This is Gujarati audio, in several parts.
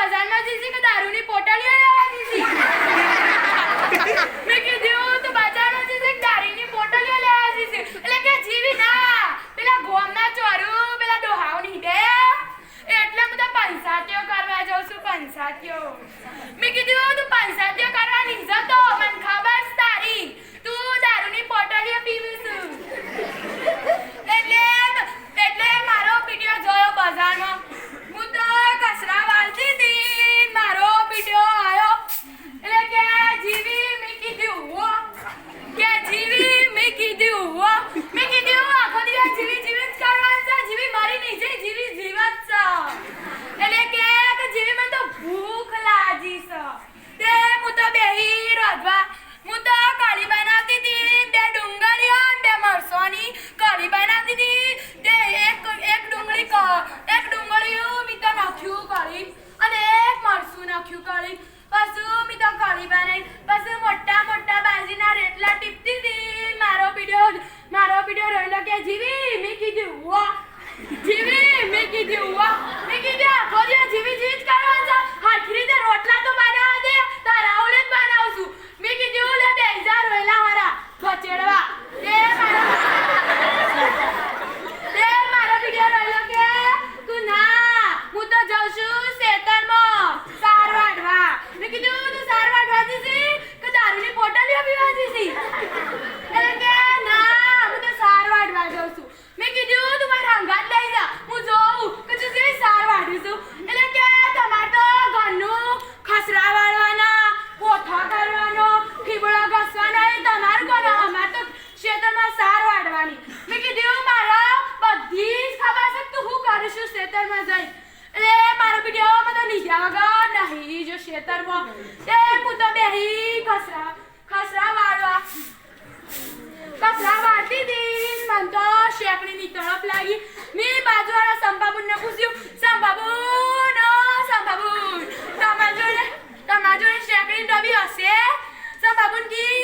બજારમાં જઈશ કે દારૂની પોટલીઓ લેવા જઈશ? માથું કાઢી પાછું મી તો કાઢી પાછું મોટા મોટા બાજીના રેટલા ટીપતી હતી. મારો વિડિયો મારો વિડિયો રહેલો કે, જીવી, મી કીધું વો જીવી, મી કીધું ખેતરમાં. એ, હું તો બેહી ખસરા ખસરા વાળવા કસરા વાળતી હતી મન તો શેકડીની તડપ લાગી. મેં બાજુવાળા સંભાબુનને પૂછ્યું, સંભાબુન ઓ સંભાબુન, તમારા જોડે તમારા જોડે શેકડીની ડબી હશે? સંભાબુન કી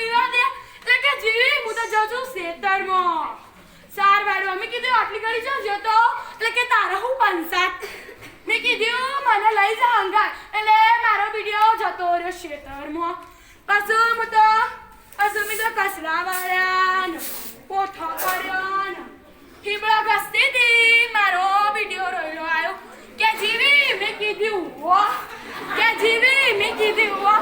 પીવા દે કે જીવી, હું તો જાઉં છું શેતરમાં સાર વાળું, અમે કીધું, આટલી ગળી જાઉં જો તો એટલે કે, તારો હું પંસાત મેં કીધું, મને લઈ જા અંગા એટલે મારો વીડિયો જતો રહ્યો શેતરમાં પાછું હું તો પાછું મેં તો કચરા વાળ્યા કોઠો કર્યો હિબળો ઘસતી હતી મારો વીડિયો રોયલો આવ્યો. કે, જીવી, મેં કીધું વાહ કે, જીવી, મેં કીધું વાહ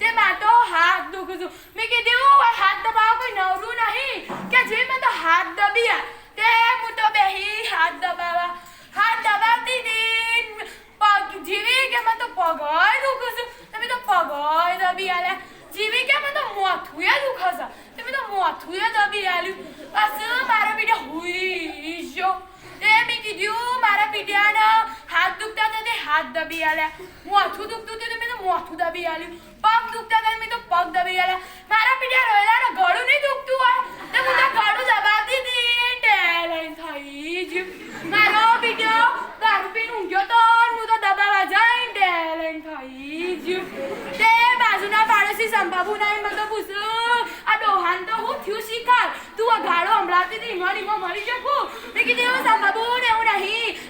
તેમાં તો હાથ દુખું છું મેં કીધું હાથ દબાવો, કોઈ નવરું નહીં. કે જે મેં તો હાથ દબી તે હું તો બેહી હાથ દબાવા. હાથ દબાવતી હતી પગ જીવી કે મેં તો પગ દબી આલ્યા મોથું દુખતું હતું મેં તો મોથું દબી આલ્યું પગ દુખતા હતા મેં તો પગ દબી આલ્યા મારા પીડિયા રોયલા ગળું નહીં દુખતું હોય તો હું તો ગળું દબાવતી હતી ટેલેન્ટ થઈ જ મારો પીડિયો દારૂ પીને ઊંઘ્યો તો હું તો દબાવા જઈને ટેલેન્ટ થઈ જ તે બાજુના પાડોશી સંભાબુ નાઈ મને તો પૂછ્યું આ ડોહાન તો હું થયું શીખાર તું આ ગાળો હમણાં હતી ઈમો મરી શકું મેં કીધું સંભાબુ ને એવું નહીં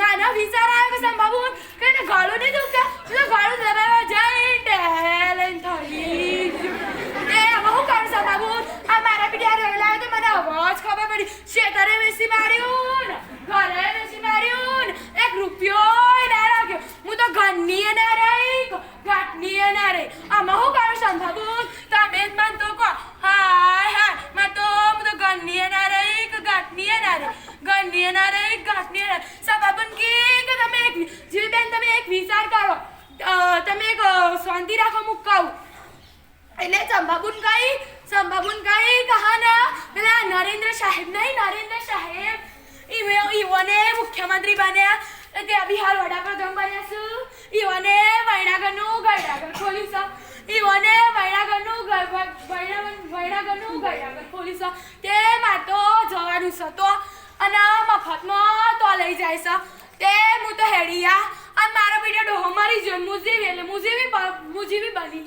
નાના વિચાર આવ્યો કે સંભાબુ કે ગાળું નહીં દુખતા તું ગાળું દબાવવા જાય ટેલેન્ટ થઈ એ, હવે હું કરું સંભાબુ આ મારા પીડિયા રહેલા તો મને અવાજ ખબર પડી. શેતરે વેસી માર્યું ઘરે વેસી માર્યું એક રૂપિયો ના રાખ્યો. હું તો ઘરની ના રહી ઘાટની ના રહી. આમાં હું કરું સંભાબુ તમે જ મન તો કહો. હાય હાય. તો, હું તો ઘરની ના રહી કે ઘાટની ના રહી? ગણીએ ના રહી ગાંઠનીએ ના રહી સંભાબુન કી કે તમે એક જીવી બેન, તમે એક વિચાર કરો. તમે એક શાંતિ રાખો મુકાવું એટલે ચંબાબુન કઈ ચંબાબુન કઈ કહાના પેલા નરેન્દ્ર સાહેબ નહીં, નરેન્દ્ર સાહેબ. ઈવે, ઈવોને મુખ્યમંત્રી બન્યા. ત્યાં બિહાર વડાપ્રધાન બન્યા છું? ઈવને વૈણાગરનું ગરડાગર ખોલ્યું છે. ઈવોને વૈણાગરનું વૈણાગરનું ગરડાગર ખોલ્યું છે. તે માં તો જવાનું છે તો. અને મફતમાં તો લઈ જાય છે તે હું તો હેડિયા અને મારો બેટા ડોહો મારી જો મુજીવી એટલે મુજીવી મુજીવી બની.